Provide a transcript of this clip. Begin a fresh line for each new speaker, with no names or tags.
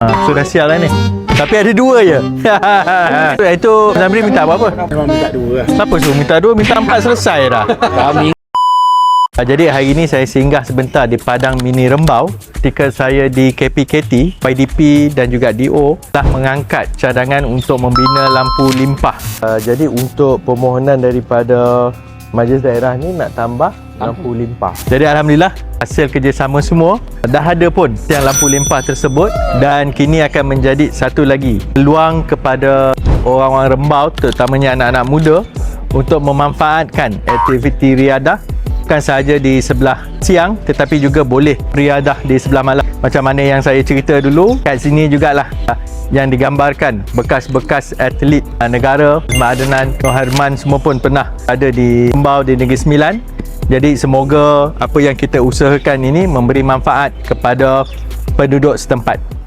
Ha, sudah sial lah ni. Tapi ada dua je. Itu Zamri minta apa-apa?
Memang minta dua lah.
Kenapa suruh minta dua? Minta empat selesai dah.
Kami
Ah, Jadi hari ini saya singgah sebentar di Padang Mini Rembau ketika saya di KPKT, YDP dan juga DO telah mengangkat cadangan untuk membina lampu limpah. Uh, jadi untuk permohonan daripada Majlis Daerah ni nak tambah lampu limpah. Jadi Alhamdulillah hasil kerjasama semua dah ada pun yang lampu limpah tersebut dan kini akan menjadi satu lagi peluang kepada orang-orang rembau terutamanya anak-anak muda untuk memanfaatkan aktiviti riadah bukan sahaja di sebelah siang tetapi juga boleh riadah di sebelah malam. Macam mana yang saya cerita dulu kat sini jugalah ah, yang digambarkan bekas-bekas atlet negara Mak Adenan Noh Harman semua pun pernah ada di Rembau di Negeri Sembilan. Jadi semoga apa yang kita usahakan ini memberi manfaat kepada penduduk setempat